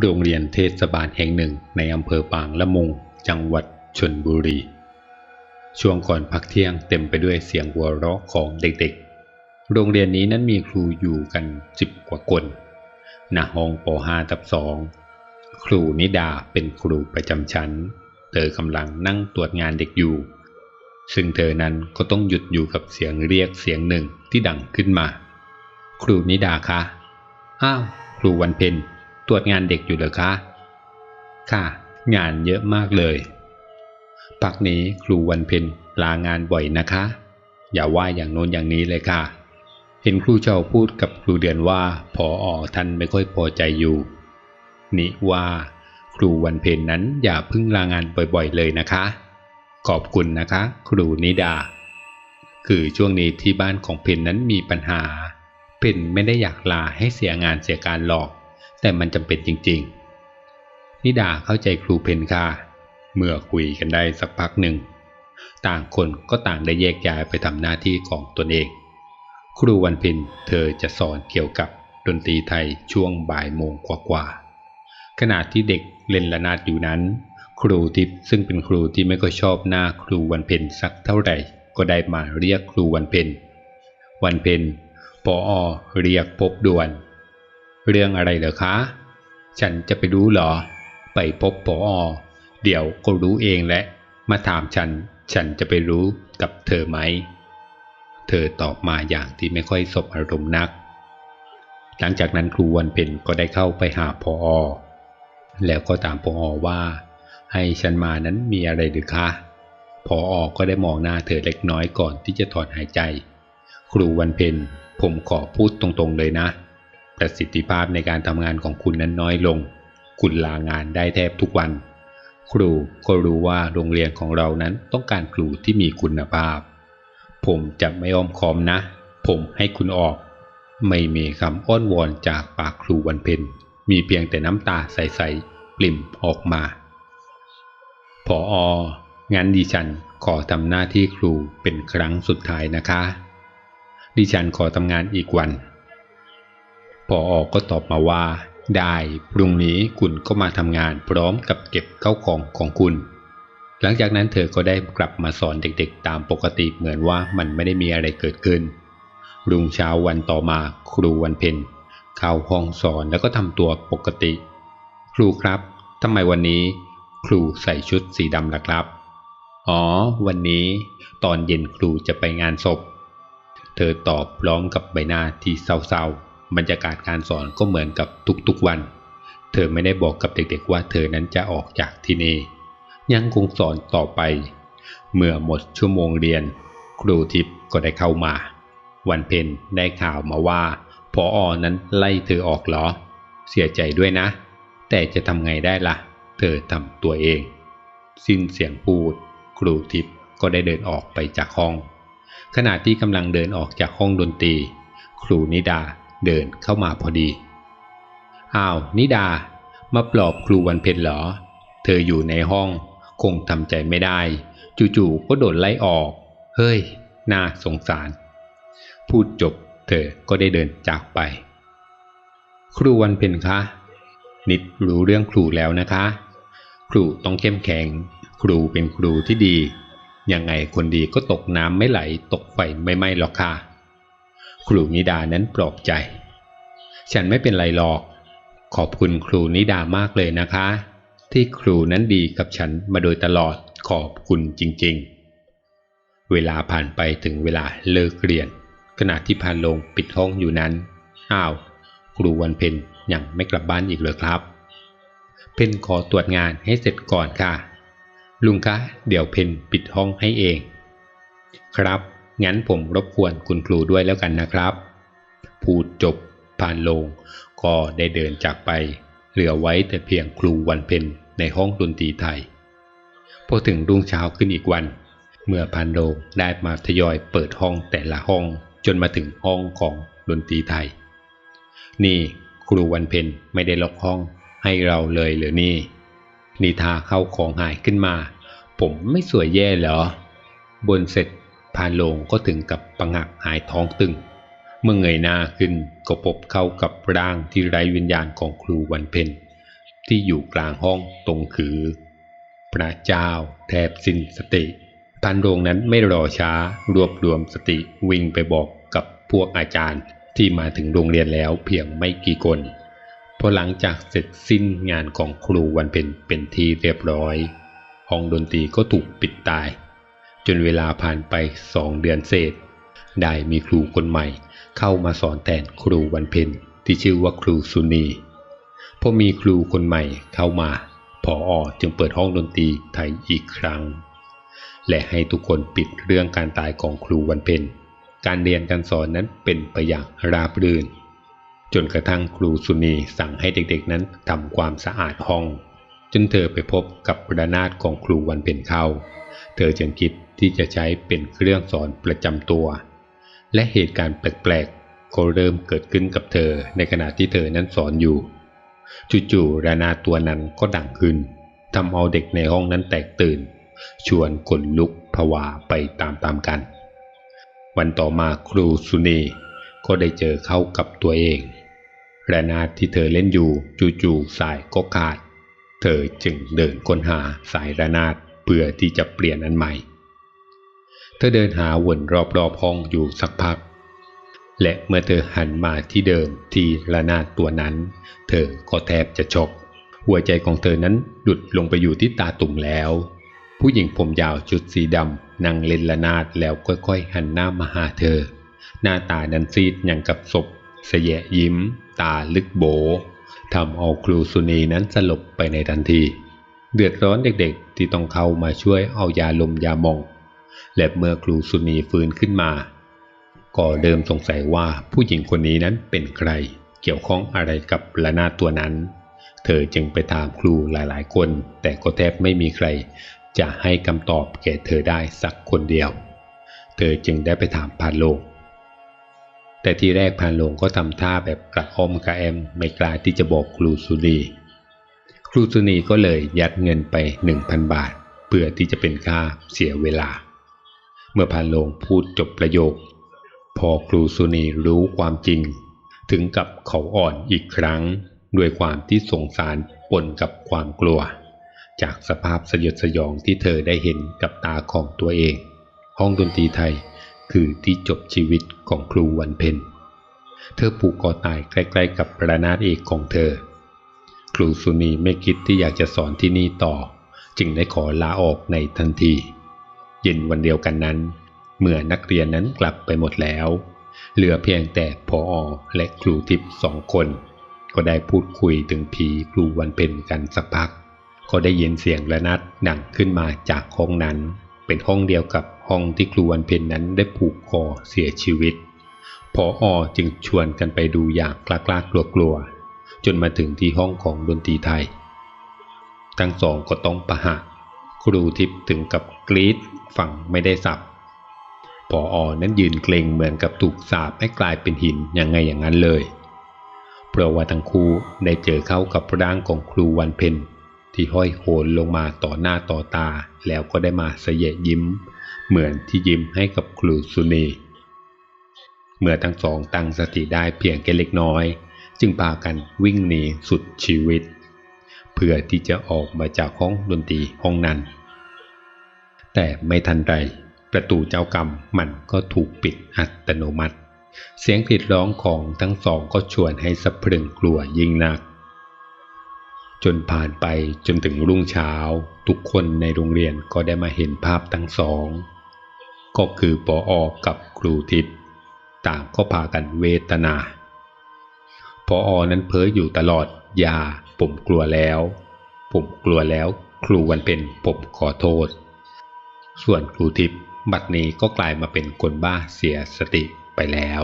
โรงเรียนเทศบาลแห่งหนึ่งในอำเภอปางละมุง จังหวัดชลบุรี ช่วงก่อนพักเที่ยงเต็มไปด้วยเสียงหัวเราะของเด็กๆ โรงเรียนนี้นั้นมีครูอยู่กันสิบกว่าคนณห้องป .5 ทับสองครูนิดาเป็นครูประจำชั้น เธอกำลังนั่งตรวจงานเด็กอยู่ ซึ่งเธอนั้นก็ต้องหยุดอยู่กับเสียงเรียกเสียงหนึ่งที่ดังขึ้นมา ครูนิดาคะ อ้าว ครูวันเพ็ญ ตรวจงานเด็กอยู่เหรอคะ ค่ะ งานเยอะมากเลย ปักนี้ครูวันเพ็ญลางานบ่อยนะคะ อย่าว่าอย่างโน้นอย่างนี้เลยค่ะ เห็นครูเชาพูดกับครูเดือนว่าพออท่านไม่ค่อยพอใจอยู่นี่ว่า ครูวันเพ็ญนั้นอย่าพิ่งลางานบ่อยๆเลยนะคะ ขอบคุณนะคะ ครูนิดา คือช่วงนี้ที่บ้านของเพนนั้นมีปัญหาเพนไม่ได้อยากลาให้เสียงานเสียการหรอก แต่มันจำเป็นจริง ๆ นิดาเข้าใจครูเพนค่ะเมื่อคุยกันได้สักพักหนึ่ง ต่างคนก็ต่างได้แยกย้ายไปทำหน้าที่ของตนเอง ครูวันเพ็ญเธอจะสอนเกี่ยวกับดนตรีไทยช่วงบ่ายโมงกว่าๆขณะที่เด็กเล่นระนาดอยู่นั้น ครูทิพย์ซึ่งเป็นครูที่ไม่ค่อยชอบหน้าครูวันเพ็ญสักเท่าไหร่ ก็ได้มาเรียกครูวันเพ็ญวันเพ็ญปออเรียกพบด่วน เรื่องอะไรเหรอคะ ฉันจะไปรู้เหรอ ไปพบปออเดี๋ยวก็รู้เองแหละ มาถามฉัน ฉันจะไปรู้กับเธอไหม เธอตอบมาอย่างที่ไม่ค่อยสบอารมณ์นัก หลังจากนั้นครูวันเพ็ญก็ได้เข้าไปหาพออแล้วก็ถามพออว่า ให้ฉันมานั้นมีอะไรหรือคะพออก็ได้มองหน้าเธอเล็กน้อยก่อนที่จะถอนหายใจ ครูวันเพ็ญผมขอพูดตรงๆเลยนะ ประสิทธิภาพในการทำงานของคุณนั้นน้อยลง คุณลางานได้แทบทุกวัน ครูก็รู้ว่าโรงเรียนของเรานั้นต้องการครูที่มีคุณภาพ ผมจะไม่อ้อมค้อมนะ ผมให้คุณออก ไม่มีคำอ้อนวอนจากปากครูวันเพ็ญมีเพียงแต่น้ำตาใสๆปลิ่มออกมาพอองั้นดิฉันขอทำหน้าที่ครูเป็นครั้งสุดท้ายนะคะ ดิฉันขอทำงานอีกวัน พออก็ตอบมาว่า ได้พรุ่งนี้คุณก็มาทำงานพร้อมกับเก็บเข้าของของคุณ หลังจากนั้นเธอก็ได้กลับมาสอนเด็กๆ ตามปกติเหมือนว่ามันไม่ได้มีอะไรเกิดขึ้น รุ่งเช้าวันต่อมาครูวันเพ็ญเข้าห้องสอนแล้วก็ทำตัวปกติ ครูครับทำไมวันนี้ ครูใส่ชุดสีดำล่ะครับ อ๋อ วันนี้ ตอนเย็นครูจะไปงานศพ เธอตอบพร้อมกับใบหน้าที่เศร้าๆ บรรยากาศการสอนก็เหมือนกับทุกๆวัน เธอไม่ได้บอกกับเด็กๆว่าเธอนั้นจะออกจากที่นี่ ยังคงสอนต่อไป เมื่อหมดชั่วโมงเรียน ครูทิพย์ก็ได้เข้ามา วันเพ็ญได้ข่าวมาว่าพออนั้นไล่เธอออกหรอ เสียใจด้วยนะ แต่จะทำไงได้ละ่ะ เธอทำตัวเอง สิ้นเสียงพูด ครูทิพย์ก็ได้เดินออกไปจากห้อง ขณะที่กำลังเดินออกจากห้องดนตรี ครูนิดา เดินเข้ามาพอดี อ้าว นิดา มาปลอบครูวันเพ็ญเหรอ เธออยู่ในห้องคงทำใจไม่ได้ จู่ๆก็โดนไล่ออก เฮ้ย น่าสงสาร พูดจบเธอก็ได้เดินจากไป ครูวันเพ็ญคะ นิดรู้เรื่องครูแล้วนะคะ ครูต้องเข้มแข็ง ครูเป็นครูที่ดี ยังไงคนดีก็ตกน้ำไม่ไหลตกไฟไม่ไหม้หรอกค่ะ ครูนิดานั้นปลอบใจ ฉันไม่เป็นไรหรอก ขอบคุณครูนิดามากเลยนะคะ ที่ครูนั้นดีกับฉันมาโดยตลอดขอบคุณจริง ๆ เวลาผ่านไปถึงเวลาเลิกเรียน ขณะที่พานลงปิดห้องอยู่นั้น อ้าว ครูวันเพ็ญยังไม่กลับบ้านอีกเลยครับ เพนขอตรวจงานให้เสร็จก่อนค่ะ ลุงคะ เดี๋ยวเพนปิดห้องให้เอง ครับ งั้นผมรบกวนคุณครูด้วยแล้วกันนะครับ พูดจบผ่านลง ก็ได้เดินจากไป เหลือไว้แต่เพียงครูวันเพ็ญในห้องดนตรีไทย พอถึงรุ่งเช้าขึ้นอีกวัน เมื่อพันโลงได้มาทยอยเปิดห้องแต่ละห้องจนมาถึงห้องของดนตรีไทย นี่ครูวันเพ็ญไม่ได้ล็อกห้องให้เราเลยหรือนี่ นิทาเข้าของหายขึ้นมา ผมไม่สวยแย่เหรอบนเสร็จ พานโลงก็ถึงกับปังักหายท้องตึง เมื่อเงยหน้าขึ้นก็พบเข้ากับร่างที่ไร้วิญญาณของครูวันเพ็ญที่อยู่กลางห้องตรงคือ พระเจ้าแทบสิ้นสติพันโรงนั้นไม่รอช้ารวบรวมสติวิ่งไปบอกกับพวกอาจารย์ที่มาถึงโรงเรียนแล้วเพียงไม่กี่คนพอหลังจากเสร็จสิ้นงานของครูวันเพ็ญเป็นที่เรียบร้อย ห้องดนตรีก็ถูกปิดตาย จนเวลาผ่านไปสองเดือนเศษ ได้มีครูคนใหม่ เข้ามาสอนแทนครูวันเพ็ญที่ชื่อว่าครูสุนีพอมีครูคนใหม่เข้ามาพออจึงเปิดห้องดนตรีไทยอีกครั้ง และให้ทุกคนปิดเรื่องการตายของครูวันเพ็ญการเรียนการสอนนั้นเป็นไปอย่างราบรื่น จนกระทั่งครูสุนีสั่งให้เด็กๆนั้นทำความสะอาดห้อง จนเธอไปพบกับระนาดของครูวันเพ็ญเข้า เธอจึงคิดที่จะใช้เป็นเครื่องสอนประจำตัว และเหตุการณ์แปลกๆก็เริ่มเกิดขึ้นกับเธอในขณะที่เธอนั้นสอนอยู่ จู่ๆระนาตัวนั้นก็ดังขึ้นทำเอาเด็กในห้องนั้นแตกตื่น ชวนขนลุกผวาไปตามๆกัน วันต่อมาครูสุนีก็ได้เจอเข้ากับตัวเองระนาดที่เธอเล่นอยู่จู่ๆสายก็ขาด เธอจึงเดินค้นหาสายระนาด เพื่อที่จะเปลี่ยนอันใหม่ เธอเดินหาวนรอบๆห้องอยู่สักพัก และเมื่อเธอหันมาที่เดิมที่ระนาดตัวนั้น เธอก็แทบจะช็อกหัวใจของเธอนั้นหลุดลงไปอยู่ที่ตาตุ่มแล้ว ผู้หญิงผมยาวชุดสีดำนั่งเล่นระนาดแล้วค่อยๆ หันหน้ามาหาเธอ หน้าตานั้นซีดอย่างกับศพเสยะยิ้ม ตาลึกโบทำเอาครูสุนีนั้นสลบไปในทันที เดือดร้อนเด็กๆ ที่ต้องเข้ามาช่วยเอายาลมยามอง และเมื่อครูสุนีฟื้นขึ้นมา ก็เริ่มสงสัยว่าผู้หญิงคนนี้นั้นเป็นใคร เกี่ยวข้องอะไรกับระนาดตัวนั้น เธอจึงไปถามครูหลายๆ คน แต่ก็แทบไม่มีใคร จะให้คำตอบแก่เธอได้สักคนเดียว เธอจึงได้ไปถามพานโลงแต่ที่แรกพานโลงก็ทำท่าแบบกระอ้อมกระแอมไม่กล้าที่จะบอกครูสุนี ครูสุนีก็เลยยัดเงินไปหนึ่งพันบาท เพื่อที่จะเป็นค่าเสียเวลา เมื่อพานโลงพูดจบประโยค พอครูสุนีรู้ความจริง ถึงกับเขาอ่อนอีกครั้ง ด้วยความที่สงสารปนกับความกลัว จากสภาพสยดสยองที่เธอได้เห็นกับตาของตัวเอง ห้องดนตรีไทยคือที่จบชีวิตของครูวันเพ็ญเธอผูกคอตายใกล้ๆกับประนาดเอกของเธอ ครูสุนีไม่คิดที่อยากจะสอนที่นี่ต่อ จึงได้ขอลาออกในทันที เย็นวันเดียวกันนั้น เมื่อนักเรียนนั้นกลับไปหมดแล้ว เหลือเพียงแต่พออและครูทิพย์สองคน ก็ได้พูดคุยถึงผีครูวันเพ็ญกันสักพัก ก็ได้ยินเสียงระนาดดังขึ้นมาจากห้องนั้น เป็นห้องเดียวกับห้องที่ครูวันเพ็ญนั้นได้ผูกคอเสียชีวิตพออจึงชวนกันไปดูอย่างกล้าๆกลัวๆ จนมาถึงที่ห้องของดนตรีไทย ทั้งสองก็ต้องประหะครูทิพย์ถึงกับกรีดฝั่งไม่ได้สับพออนั้นยืนเกรงเหมือนกับถูกสาบให้กลายเป็นหินยังไงอย่างนั้นเลย เพราะว่าทั้งคู่ได้เจอเข้ากับร่างของครูวันเพ็ญที่ห้อยโหนลงมาต่อหน้าต่อตาแล้วก็ได้มาเสยยิ้ม เหมือนที่ยิ้มให้กับครูสุนีเมื่อทั้งสองตั้งสติได้เพียงแค่เล็กน้อย จึงพากันวิ่งหนีสุดชีวิต เพื่อที่จะออกมาจากห้องดนตรีห้องนั้น แต่ไม่ทันไรประตูเจ้ากรรมมันก็ถูกปิดอัตโนมัติ เสียงกรีดร้องของทั้งสองก็ชวนให้สะพรึงกลัวยิ่งนัก จนผ่านไปจนถึงรุ่งเช้า ทุกคนในโรงเรียนก็ได้มาเห็นภาพทั้งสอง ก็คือปออกับครูทิพย์ต่างก็พากันเวทนา พออนั้นเพ้ออยู่ตลอด อย่า ผมกลัวแล้ว ผมกลัวแล้ว ครูวันเป็นผมขอโทษ ส่วนครูทิพย์บัดนี้ก็กลายมาเป็นคนบ้าเสียสติไปแล้ว